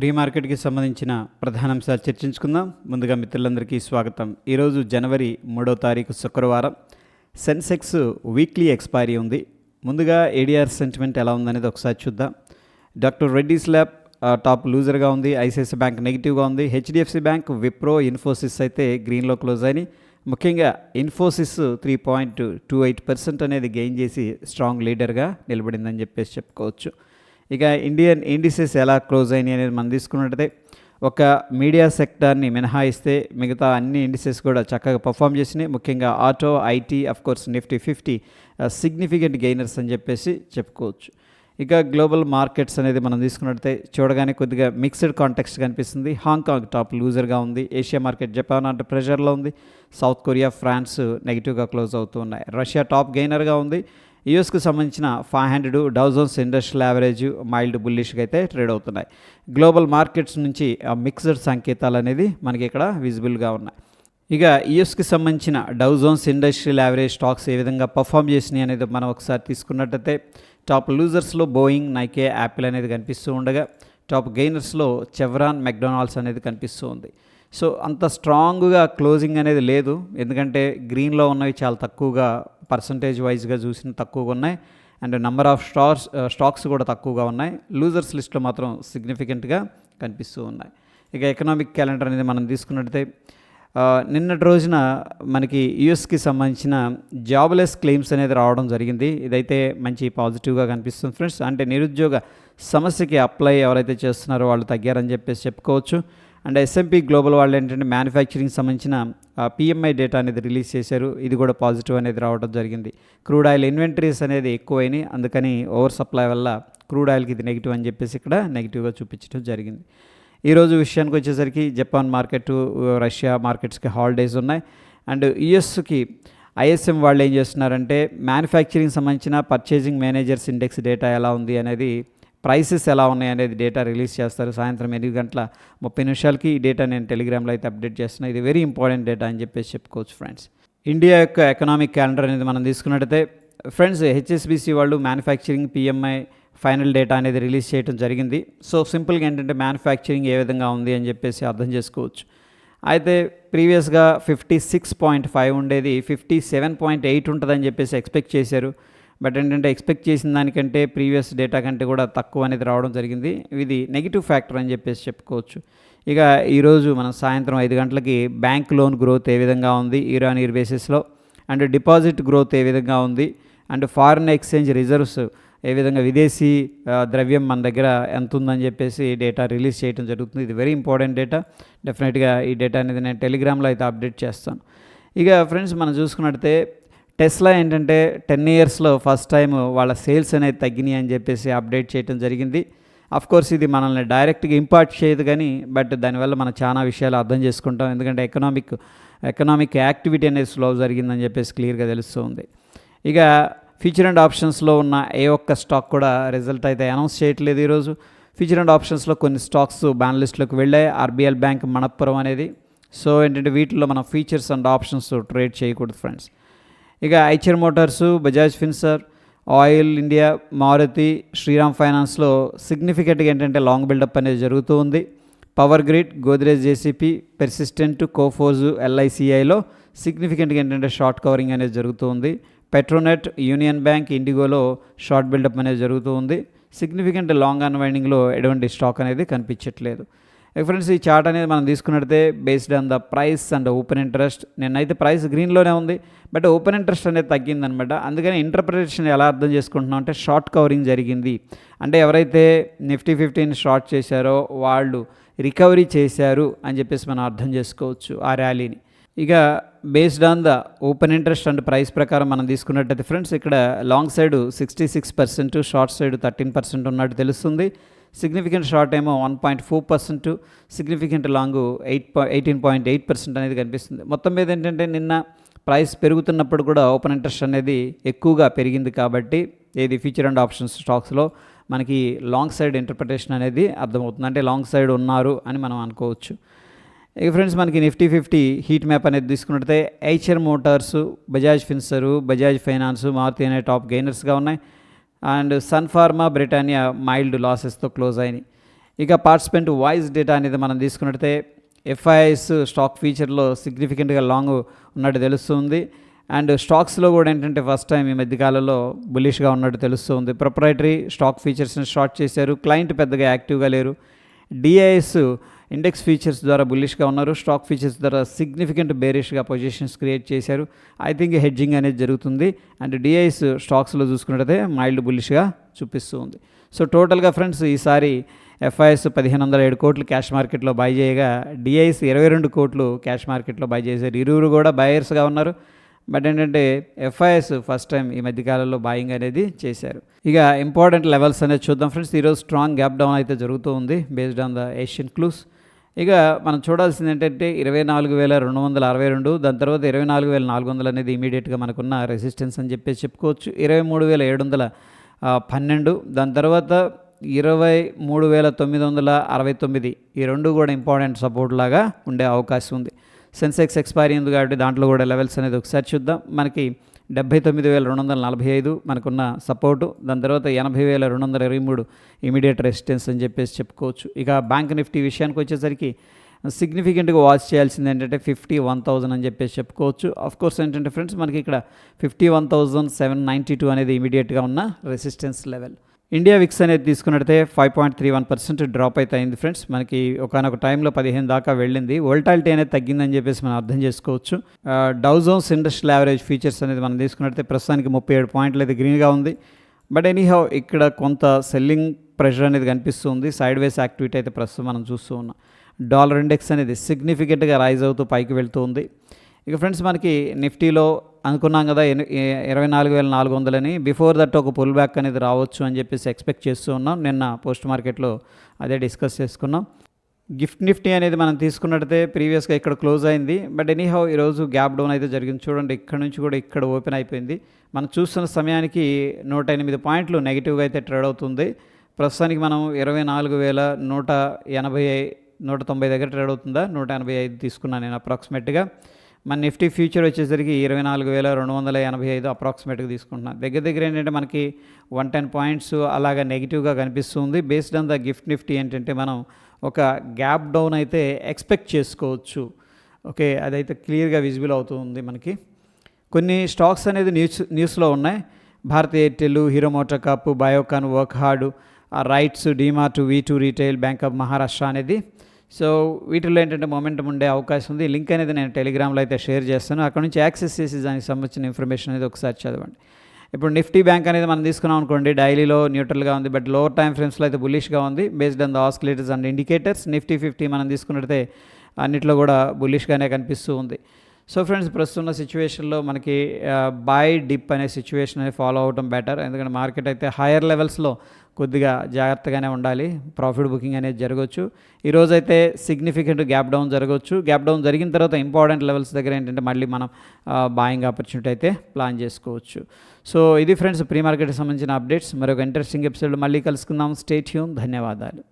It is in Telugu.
ఫ్రీ మార్కెట్కి సంబంధించిన ప్రధాన అంశాలు చర్చించుకుందాం. ముందుగా మిత్రులందరికీ స్వాగతం. ఈరోజు జనవరి మూడో తారీఖు శుక్రవారం. సెన్సెక్స్ వీక్లీ ఎక్స్పైరీ ఉంది. ముందుగా ఏడిఆర్ సెంటిమెంట్ ఎలా ఉందనేది ఒకసారి చూద్దాం. డాక్టర్ రెడ్డీస్ ల్యాబ్ టాప్ లూజర్గా ఉంది. ఐసిఐసి బ్యాంక్ నెగిటివ్గా ఉంది. హెచ్డిఎఫ్సి బ్యాంక్ విప్రో ఇన్ఫోసిస్ అయితే గ్రీన్లో క్లోజ్ అయినాయి. ముఖ్యంగా Infosys three point two eight percent అనేది గెయిన్ చేసి స్ట్రాంగ్ లీడర్గా నిలబడిందని చెప్పేసి చెప్పుకోవచ్చు. ఇక ఇండియన్ ఇండిసెస్ ఎలా క్లోజ్ అయినాయి అనేది మనం తీసుకున్నట్టయితే ఒక మీడియా సెక్టార్ని మినహాయిస్తే మిగతా అన్ని ఇండిసెస్ కూడా చక్కగా పర్ఫామ్ చేసినాయి. ముఖ్యంగా auto IT cores Nifty fifty significant gainers అని చెప్పేసి చెప్పుకోవచ్చు. ఇక గ్లోబల్ మార్కెట్స్ అనేది మనం తీసుకున్నట్టయితే చూడగానే కొద్దిగా మిక్స్డ్ కాంటెక్స్ట్ కనిపిస్తుంది. హాంకాంగ్ టాప్ లూజర్గా ఉంది. ఏషియా మార్కెట్ జపాన్ అంటే ప్రెషర్లో ఉంది. సౌత్ కొరియా ఫ్రాన్స్ నెగిటివ్గా క్లోజ్ అవుతూ ఉన్నాయి. రష్యా టాప్ గెయినర్గా ఉంది. యూఎస్కి సంబంధించిన five hundred Dow Jones industrial average mild బుల్లిష్గా అయితే ట్రేడ్ అవుతున్నాయి. గ్లోబల్ మార్కెట్స్ నుంచి మిక్స్డ్ సంకేతాలు అనేది మనకి ఇక్కడ విజిబుల్గా ఉన్నాయి. ఇక యుఎస్కి సంబంధించిన Dow Jones industrial average stocks ఏ విధంగా పర్ఫామ్ చేసినాయి అనేది మనం ఒకసారి తీసుకున్నట్టయితే టాప్ లూజర్స్లో బోయింగ్ నైకే యాపిల్ అనేది కనిపిస్తూ ఉండగా టాప్ గెయినర్స్లో చెవ్రాన్ మెక్డొనాల్డ్స్ అనేది కనిపిస్తూ ఉంది. సో అంత స్ట్రాంగ్గా క్లోజింగ్ అనేది లేదు. ఎందుకంటే గ్రీన్లో ఉన్నవి చాలా తక్కువగా పర్సంటేజ్ వైజ్గా చూసిన తక్కువగా ఉన్నాయి. And number of stocks stocks కూడా తక్కువగా ఉన్నాయి. లూజర్స్ లిస్ట్లో మాత్రం సిగ్నిఫికెంట్గా కనిపిస్తూ ఉన్నాయి. ఇక ఎకనామిక్ క్యాలెండర్ అనేది మనం తీసుకున్నట్టయితే uh, నిన్నటి రోజున మనకి యుఎస్కి సంబంధించిన జాబ్లెస్ క్లెయిమ్స్ అనేది రావడం జరిగింది. ఇదైతే మంచి పాజిటివ్గా కనిపిస్తుంది ఫ్రెండ్స్ అంటే నిరుద్యోగ సమస్యకి అప్లై ఎవరైతే చేస్తున్నారో వాళ్ళు తగ్గారని చెప్పేసి చెప్పుకోవచ్చు. అండ్ ఎస్ఎంపీ గ్లోబల్ వాళ్ళు ఏంటంటే మ్యానుఫ్యాక్చరింగ్ సంబంధించిన పిఎంఐ డేటా అనేది రిలీజ్ చేశారు. ఇది కూడా పాజిటివ్ అనేది రావడం జరిగింది. క్రూడ్ ఆయిల్ ఇన్వెంటరీస్ అనేది ఎక్కువైనాయి. అందుకని ఓవర్ సప్లై వల్ల క్రూడ్ ఆయిల్కి ఇది నెగిటివ్ అని చెప్పేసి ఇక్కడ నెగిటివ్గా చూపించడం జరిగింది. ఈరోజు విషయానికి వచ్చేసరికి జపాన్ మార్కెట్ రష్యా మార్కెట్స్కి హాలిడేస్ ఉన్నాయి. అండ్ యుఎస్కి ఐఎస్ఎం వాళ్ళు ఏం చేస్తున్నారంటే మ్యానుఫ్యాక్చరింగ్ సంబంధించిన పర్చేసింగ్ మేనేజర్స్ ఇండెక్స్ డేటా ఎలా ఉంది అనేది ప్రైసెస్ ఎలా ఉన్నాయి అనేది డేటా రిలీజ్ చేస్తారు. సాయంత్రం ఎనిమిది గంటల ముప్పై నిమిషాలకి ఈ డేటా నేను టెలిగ్రామ్లో అయితే అప్డేట్ చేస్తున్నా. ఇది వెరీ ఇంపార్టెంట్ డేటా అని చెప్పేసి చెప్పుకోవచ్చు ఫ్రెండ్స్. ఇండియా యొక్క ఎకనామిక్ క్యాలెండర్ అనేది మనం తీసుకున్నట్టయితే ఫ్రెండ్స్ హెచ్ఎస్బిసి వాళ్ళు మ్యానుఫ్యాక్చరింగ్ పిఎంఐ ఫైనల్ డేటా అనేది రిలీజ్ చేయడం జరిగింది. సో సింపుల్గా ఏంటంటే మ్యానుఫ్యాక్చరింగ్ ఏ విధంగా ఉంది అని చెప్పేసి అర్థం చేసుకోవచ్చు. అయితే ప్రీవియస్గా ఫిఫ్టీ సిక్స్ పాయింట్ ఫైవ్ ఉండేది ఫిఫ్టీ సెవెన్ పాయింట్ ఎయిట్ ఉంటుందని చెప్పేసి ఎక్స్పెక్ట్ చేశారు. బట్ ఏంటంటే ఎక్స్పెక్ట్ చేసిన దానికంటే ప్రీవియస్ డేటా కంటే కూడా తక్కువ అనేది రావడం జరిగింది. ఇది నెగిటివ్ ఫ్యాక్టర్ అని చెప్పేసి చెప్పుకోవచ్చు. ఇక ఈరోజు మనం సాయంత్రం ఐదు గంటలకి బ్యాంక్ లోన్ గ్రోత్ ఏ విధంగా ఉంది ఇరాన్ ఇయర్ బేసిస్లో అండ్ డిపాజిట్ గ్రోత్ ఏ విధంగా ఉంది? అండ్ ఫారిన్ ఎక్స్చేంజ్ రిజర్వ్స్ ఏ విధంగా? విదేశీ ద్రవ్యం మన దగ్గర ఎంత ఉందని చెప్పేసి డేటా రిలీజ్ చేయడం జరుగుతుంది. ఇది వెరీ ఇంపార్టెంట్ డేటా. డెఫినెట్గా ఈ డేటా అనేది నేను టెలిగ్రామ్లో అయితే అప్డేట్ చేస్తాను. ఇక ఫ్రెండ్స్ మనం చూసుకున్నట్టే టెస్లా ఏంటంటే టెన్ ఇయర్స్లో ఫస్ట్ టైం వాళ్ళ సేల్స్ అనేది తగ్గినాయి అని చెప్పేసి అప్డేట్ చేయడం జరిగింది. అఫ్ కోర్స్ ఇది మనల్ని డైరెక్ట్గా ఇంపార్ట్ చేయదు కానీ బట్ దానివల్ల మనం చాలా విషయాలు అర్థం చేసుకుంటాం. ఎందుకంటే ఎకనామిక్ ఎకనామిక్ యాక్టివిటీ అనేది స్లో జరిగిందని చెప్పేసి క్లియర్గా తెలుస్తుంది. ఇక ఫ్యూచర్ అండ్ ఆప్షన్స్లో ఉన్న ఏ ఒక్క స్టాక్ కూడా రిజల్ట్ అయితే అనౌన్స్ చేయట్లేదు ఈరోజు. ఫ్యూచర్ అండ్ ఆప్షన్స్లో కొన్ని స్టాక్స్ బ్యాన్ లిస్ట్లోకి వెళ్ళాయి. ఆర్బీఎల్ బ్యాంక్ మణప్పురం అనేది. సో ఏంటంటే వీటిలో మనం ఫీచర్స్ అండ్ ఆప్షన్స్ ట్రేడ్ చేయకూడదు ఫ్రెండ్స్. ఇక Eicher Motors Bajaj Finserv Oil India Maruti Shriram ఫైనాన్స్లో సిగ్నిఫికెంట్గా ఏంటంటే లాంగ్ బిల్డప్ అనేది జరుగుతూ ఉంది. Power grid Godrej JCP persistent కోఫోజు ఎల్ఐసిఐలో సిగ్నిఫికెంట్గా ఏంటంటే షార్ట్ కవరింగ్ అనేది జరుగుతూ ఉంది. పెట్రోనెట్ యూనియన్ బ్యాంక్ ఇండిగోలో షార్ట్ బిల్డప్ అనేది జరుగుతూ ఉంది. సిగ్నిఫికెంట్ లాంగ్ అన్వైండింగ్లో ఎటువంటి స్టాక్ అనేది కనిపించట్లేదు. ఫ్రెండ్స్ ఈ చార్ట్ అనేది మనం తీసుకున్నట్టే based on the price and open interest నిన్నైతే ప్రైస్ గ్రీన్లోనే ఉంది బట్ ఓపెన్ ఇంట్రెస్ట్ అనేది తగ్గిందనమాట. అందుకని ఇంటర్ప్రిటేషన్ ఎలా అర్థం చేసుకుంటున్నాం అంటే షార్ట్ కవరింగ్ జరిగింది. అంటే ఎవరైతే నిఫ్టీ ఫిఫ్టీన్ షార్ట్ చేశారో వాళ్ళు రికవరీ చేశారు అని చెప్పేసి మనం అర్థం చేసుకోవచ్చు ఆ ర్యాలీని ఇక based on the open interest and price ప్రకారం మనం తీసుకున్నట్టయితే ఫ్రెండ్స్ ఇక్కడ long side sixty six percent short side thirteen percent ఉన్నట్టు తెలుస్తుంది. సిగ్నిఫికెంట్ షార్ట్ ఏమో one point four percent significant long eight eighteen point eight percent అనేది కనిపిస్తుంది. మొత్తం మీద ఏంటంటే నిన్న ప్రైస్ పెరుగుతున్నప్పుడు కూడా ఓపెన్ ఇంట్రెస్ట్ అనేది ఎక్కువగా పెరిగింది కాబట్టి ఏది ఫ్యూచర్ అండ్ ఆప్షన్స్ స్టాక్స్లో మనకి లాంగ్ సైడ్ ఇంటర్ప్రిటేషన్ అనేది అర్థమవుతుంది. అంటే లాంగ్ సైడ్ ఉన్నారు అని మనం అనుకోవచ్చు. ఇక ఫ్రెండ్స్ మనకి నిఫ్టీ ఫిఫ్టీ హీట్ మ్యాప్ అనేది తీసుకున్నట్టయితే HR Motors Bajaj Finserv Bajaj Finance Maruti అనే టాప్ గెయినర్స్గా ఉన్నాయి. And Sun Pharma Britannia mild లాసెస్తో close అయినాయి. ఇక పార్టిసిపెంట్ వాయిస్ డేటా అనేది మనం తీసుకున్నట్టయితే ఎఫ్ఐఎస్ స్టాక్ ఫీచర్లో సిగ్నిఫికెంట్గా లాంగ్ ఉన్నట్టు తెలుస్తుంది. అండ్ స్టాక్స్లో కూడా ఏంటంటే ఫస్ట్ టైం ఈ మధ్యకాలంలో బులిష్గా ఉన్నట్టు తెలుస్తుంది. ప్రొపరైటరీ స్టాక్ ఫీచర్స్ని స్టార్ట్ చేశారు. క్లయింట్ పెద్దగా యాక్టివ్గా లేరు. డిఐఎస్ ఇండెక్స్ ఫీచర్స్ ద్వారా బుల్లిష్గా ఉన్నారు. స్టాక్ ఫీచర్స్ ద్వారా సిగ్నిఫికెంట్ బేరిష్గా పొజిషన్స్ క్రియేట్ చేశారు. ఐ థింక్ హెడ్జింగ్ అనేది జరుగుతుంది. అండ్ డిఐఎస్ స్టాక్స్లో చూసుకున్నట్టయితే మైల్డ్ బుల్లిష్గా చూపిస్తూ ఉంది. సో టోటల్గా ఫ్రెండ్స్ ఈసారి ఎఫ్ఐఎస్ పదిహేను వందల ఏడు కోట్లు క్యాష్ మార్కెట్లో బై చేయగా డిఐఎస్ ఇరవై రెండు కోట్లు క్యాష్ మార్కెట్లో బై చేశారు. ఇరువురు కూడా బయర్స్గా ఉన్నారు. బట్ ఏంటంటే ఎఫ్ఐఎస్ ఫస్ట్ టైం ఈ మధ్యకాలంలో బాయింగ్ అనేది చేశారు. ఇక ఇంపార్టెంట్ లెవెల్స్ అనేది చూద్దాం ఫ్రెండ్స్ ఈరోజు స్ట్రాంగ్ గ్యాప్ డౌన్ అయితే జరుగుతూ ఉంది based on the Asian clues ఇక మనం చూడాల్సింది ఏంటంటే ఇరవై నాలుగు వేల రెండు వందల అరవై రెండు దాని తర్వాత ఇరవై నాలుగు వేల నాలుగు వందలు అనేది ఇమీడియట్గా మనకున్న రెసిస్టెన్స్ అని చెప్పేసి చెప్పుకోవచ్చు. ఇరవై మూడు వేల ఏడు వందల పన్నెండు దాని తర్వాత ఇరవై మూడు వేల తొమ్మిది వందల అరవై తొమ్మిది. ఈ రెండు కూడా ఇంపార్టెంట్ సపోర్ట్ లాగా ఉండే అవకాశం ఉంది. సెన్సెక్స్ ఎక్స్పైరీ ఉంది కాబట్టి దాంట్లో కూడా లెవెల్స్ అనేది ఒకసారి చూద్దాం. మనకి డెబ్బై తొమ్మిది వేల రెండు వందల నలభై ఐదు మనకున్న సపోర్టు. దాని తర్వాత ఎనభై వేల రెండు వందల ఇరవై మూడు ఇమీడియట్ రెసిస్టెన్స్ అని చెప్పేసి చెప్పుకోవచ్చు. ఇక బ్యాంక్ నిఫ్టీ విషయానికి వచ్చేసరికి సిగ్నిఫికెంట్గా వాచ్ చేయాల్సింది ఏంటంటే ఫిఫ్టీ వన్ థౌజండ్ అని చెప్పేసి చెప్పుకోవచ్చు. అఫ్ కోర్స్ ఏంటంటే ఫ్రెండ్స్ మనకి ఇక్కడ fifty one thousand seven ninety two అనేది ఇమీడియట్గా ఉన్న రెసిస్టెన్స్ లెవెల్ ఇండియా విక్స్ అనేది తీసుకున్నట్టయితే five point three one percent drop అయితే అయింది ఫ్రెండ్స్ మనకి ఒకనొక టైంలో పదిహేను దాకా వెళ్ళింది. వోల్టాలిటీ అనేది తగ్గిందని చెప్పేసి మనం అర్థం చేసుకోవచ్చు. డౌజోన్స్ ఇండస్ట్రియల్ యావరేజ్ ఫీచర్స్ అనేది మనం తీసుకున్నట్టే ప్రస్తుతానికి ముప్పై ఏడు పాయింట్లు అయితే గ్రీన్గా ఉంది. బట్ ఎనీహౌ ఇక్కడ కొంత సెల్లింగ్ ప్రెషర్ అనేది కనిపిస్తుంది సైడ్ వేస్ యాక్టివిటీ అయితే ప్రస్తుతం మనం చూస్తూ ఉన్నాం. డాలర్ ఇండెక్స్ అనేది సిగ్నిఫికెంట్గా రైజ్ అవుతూ పైకి వెళ్తూ ఉంది. ఇక ఫ్రెండ్స్ మనకి నిఫ్టీలో అనుకున్నాం కదా ఇరవై నాలుగు వేల నాలుగు వందలని. బిఫోర్ దట్ ఒక పుల్ బ్యాక్ అనేది రావచ్చు అని చెప్పేసి ఎక్స్పెక్ట్ చేస్తూ ఉన్నాం. నిన్న పోస్ట్ మార్కెట్లో అదే డిస్కస్ చేసుకున్నాం. గిఫ్ట్ నిఫ్టీ అనేది మనం తీసుకున్నట్టయితే ప్రీవియస్గా ఇక్కడ క్లోజ్ అయింది. బట్ ఎనీహౌ ఈరోజు గ్యాప్ డౌన్ అయితే జరిగింది. చూడండి ఇక్కడ నుంచి కూడా ఇక్కడ ఓపెన్ అయిపోయింది. మనం చూస్తున్న సమయానికి నూట ఎనిమిది పాయింట్లు నెగిటివ్గా అయితే ట్రేడ్ అవుతుంది. ప్రస్తుతానికి మనం ఇరవై నాలుగు వేల నూట ఎనభై నూట తొంభై దగ్గర ట్రేడ్ అవుతుందా? నూట ఎనభై ఐదు తీసుకున్నాను నేను అప్రాక్సిమేట్గా. మన నిఫ్టీ ఫ్యూచర్ వచ్చేసరికి ఇరవై నాలుగు వేల రెండు వందల ఎనభై ఐదు అప్రాక్సిమేట్గా తీసుకుంటున్నాం. దగ్గర దగ్గర ఏంటంటే మనకి వన్ టెన్ పాయింట్స్ అలాగా నెగిటివ్గా కనిపిస్తుంది. Based on the GIFT Nifty ఏంటంటే మనం ఒక గ్యాప్ డౌన్ అయితే ఎక్స్పెక్ట్ చేసుకోవచ్చు. ఓకే అదైతే క్లియర్గా విజిబుల్ అవుతుంది మనకి. కొన్ని స్టాక్స్ అనేది న్యూస్ న్యూస్లో ఉన్నాయి. Bharti Airtel Hero MotoCorp Biocon work hard RITES DMart V two retail Bank of Maharashtra అనేది సో వీటిలో ఏంటంటే మొమెంటం ఉండే అవకాశం ఉంది. లింక్ అనేది నేను టెలిగ్రామ్లో అయితే షేర్ చేస్తాను. అక్కడ నుంచి యాక్సెస్ చేసి దానికి సంబంధించిన ఇన్ఫర్మేషన్ అనేది ఒకసారి చదవండి. ఇప్పుడు నిఫ్టీ బ్యాంక్ అనేది మనం తీసుకున్నాం అనుకోండి డైలీలో న్యూట్రల్గా ఉంది బట్ లోవర్ టైం ఫ్రేమ్స్లో అయితే బుల్లిష్గా ఉంది. Based on the oscillators and indicators Nifty fifty మనం తీసుకున్నట్టే అన్నిట్లో కూడా బుల్లిష్గానే కనిపిస్తూ ఉంది. సో ఫ్రెండ్స్ ప్రస్తుతం సిచ్యువేషన్లో మనకి బై డిప్ అనే సిచ్యువేషన్ అనేది ఫాలో అవడం బెటర్ ఎందుకంటే మార్కెట్ అయితే హైయర్ లెవెల్స్లో కొద్దిగా జాగ్రత్తగానే ఉండాలి. ప్రాఫిట్ బుకింగ్ అనేది జరగవచ్చు ఈరోజు అయితే సిగ్నిఫికెంట్ గ్యాప్ డౌన్ జరగవచ్చు గ్యాప్ డౌన్ జరిగిన తర్వాత ఇంపార్టెంట్ లెవెల్స్ దగ్గర ఏంటంటే మళ్ళీ మనం బాయింగ్ ఆపర్చునిటీ అయితే ప్లాన్ చేసుకోవచ్చు. సో ఇది ఫ్రెండ్స్ ప్రీ మార్కెట్కి సంబంధించిన అప్డేట్స్. మరొక ఇంట్రెస్టింగ్ ఎపిసోడ్ మళ్ళీ కలుసుకుందాం. స్టేట్ హ్యూమ్ ధన్యవాదాలు.